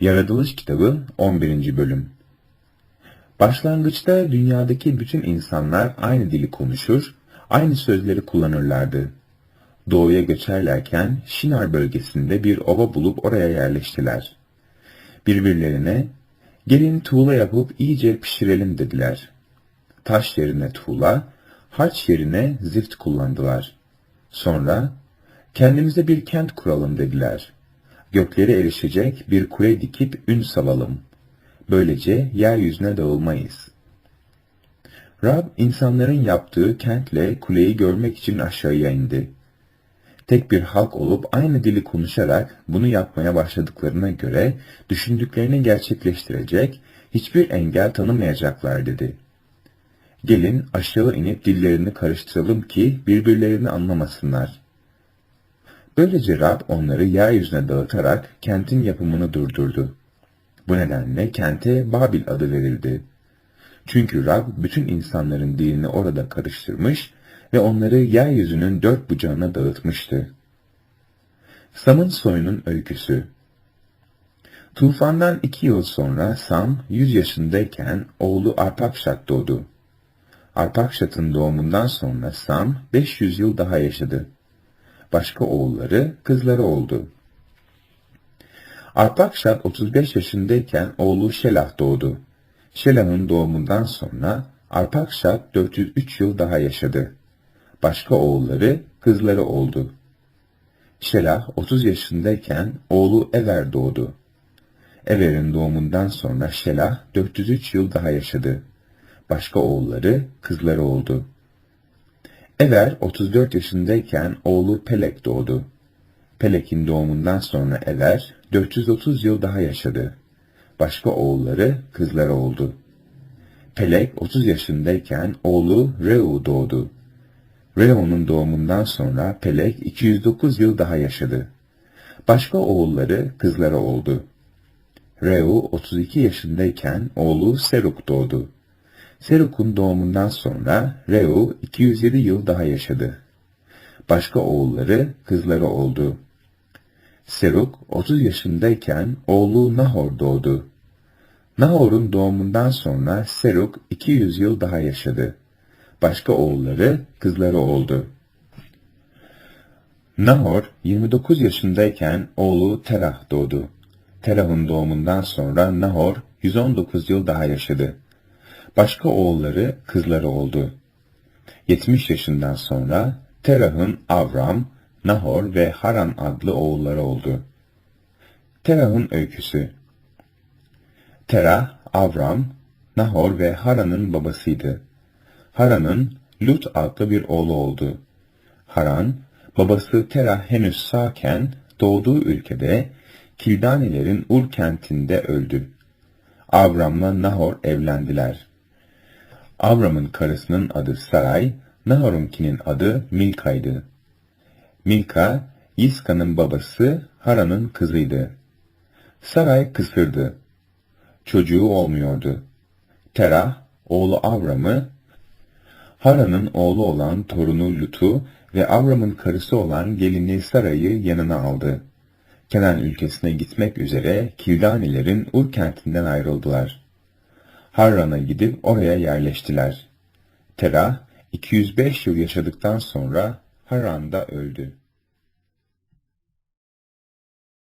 Yaratılış Kitabı 11. Bölüm Başlangıçta dünyadaki bütün insanlar aynı dili konuşur, aynı sözleri kullanırlardı. Doğuya göçerlerken Şinar bölgesinde bir ova bulup oraya yerleştiler. Birbirlerine, gelin tuğla yapıp iyice pişirelim dediler. Taş yerine tuğla, harç yerine zift kullandılar. Sonra, kendimize bir kent kuralım dediler. Göklere erişecek bir kule dikip ün salalım. Böylece yeryüzüne dağılmayız. Rab insanların yaptığı kentle kuleyi görmek için aşağıya indi. Tek bir halk olup aynı dili konuşarak bunu yapmaya başladıklarına göre düşündüklerini gerçekleştirecek hiçbir engel tanımayacaklar dedi. Gelin aşağı inip dillerini karıştıralım ki birbirlerini anlamasınlar. Böylece Rab onları yeryüzüne dağıtarak kentin yapımını durdurdu. Bu nedenle kente Babil adı verildi. Çünkü Rab bütün insanların dilini orada karıştırmış ve onları yeryüzünün dört bucağına dağıtmıştı. Sam'ın soyunun öyküsü Tufandan iki yıl sonra Sam yüz yaşındayken oğlu Arpakşat doğdu. Arpakşat'ın doğumundan sonra Sam 500 yıl daha yaşadı. Başka oğulları, kızları oldu. Arpakşat 35 yaşındayken oğlu Şelah doğdu. Şelah'ın doğumundan sonra Arpakşat 403 yıl daha yaşadı. Başka oğulları, kızları oldu. Şelah 30 yaşındayken oğlu Ever doğdu. Ever'in doğumundan sonra Şelah 403 yıl daha yaşadı. Başka oğulları, kızları oldu. Ever 34 yaşındayken oğlu Pelek doğdu. Pelek'in doğumundan sonra Ever 430 yıl daha yaşadı. Başka oğulları, kızları oldu. Pelek 30 yaşındayken oğlu Reu doğdu. Reu'nun doğumundan sonra Pelek 209 yıl daha yaşadı. Başka oğulları, kızları oldu. Reu 32 yaşındayken oğlu Seruk doğdu. Seruk'un doğumundan sonra Reu 207 yıl daha yaşadı. Başka oğulları, kızları oldu. Seruk 30 yaşındayken oğlu Nahor doğdu. Nahor'un doğumundan sonra Seruk 200 yıl daha yaşadı. Başka oğulları, kızları oldu. Nahor 29 yaşındayken oğlu Terah doğdu. Terah'ın doğumundan sonra Nahor 119 yıl daha yaşadı. Başka oğulları, kızları oldu. 70 yaşından sonra Terah'ın Avram, Nahor ve Haran adlı oğulları oldu. Terah'ın öyküsü Terah, Avram, Nahor ve Haran'ın babasıydı. Haran'ın Lut adlı bir oğlu oldu. Haran, babası Terah henüz sağken doğduğu ülkede Kildanilerin Ur kentinde öldü. Avram'la Nahor evlendiler. Avram'ın karısının adı Saray, Nahor'unkinin adı Milka'ydı. Milka, Yiska'nın babası Haran'ın kızıydı. Saray kısırdı. Çocuğu olmuyordu. Terah, oğlu Avram'ı, Haran'ın oğlu olan torunu Lut'u ve Avram'ın karısı olan gelini Saray'ı yanına aldı. Kenan ülkesine gitmek üzere Kildanilerin Ur kentinden ayrıldılar. Harran'a gidip oraya yerleştiler. Terah, 205 yıl yaşadıktan sonra Harran'da öldü.